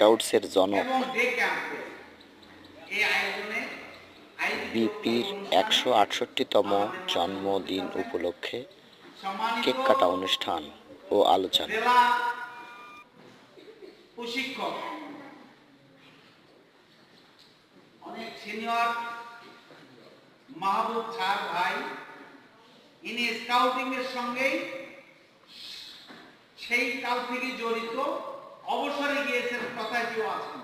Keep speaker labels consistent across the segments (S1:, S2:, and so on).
S1: স্কাউটসের জনক। বিপির একশো আটষট্টিতম জন্মদিন উপলক্ষে কেক কাটা অনুষ্ঠান ও আলোচনা।
S2: প্রশিক্ষক অনেক সিনিয়র মাহবুব স্যার ভাই ইনি স্কাউটিং এর সঙ্গেই সেই কাল থেকে জড়িত। অবসরে গিয়েছেন, কথায় কেউ আছেন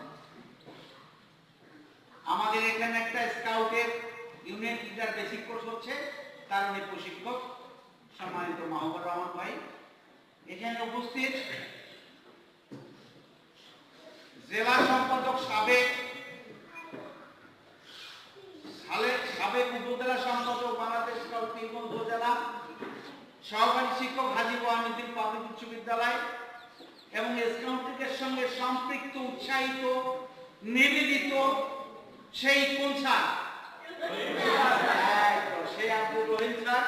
S2: আমাদের এখানে একটা স্কাউটের ইউনিয়ন লিডার বেসিক কোর্স হচ্ছে, তার উনি প্রশিক্ষক, সম্মানিত মাহবুব রহমান ভাই। এখানে উপস্থিত জেলা সম্পাদক সাবেক সাবেক উপজেলা সম্পাদক বাংলাদেশ স্কাউট উপজেলা, সহকারী শিক্ষক হাজি ওয়াহিদুদ্দিন প্রাথমিক উচ্চ বিদ্যালয় এবং স্কাউটিংয়ের সঙ্গে সম্পৃক্ত, উৎসাহিত, নিবেদিত সেই কোন স্যার সেই আব্দুর রহিম স্যার।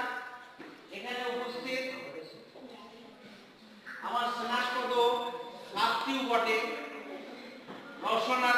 S2: এখানে উপস্থিত আমার স্নাতক ছাত্রীও বটে। রসনারা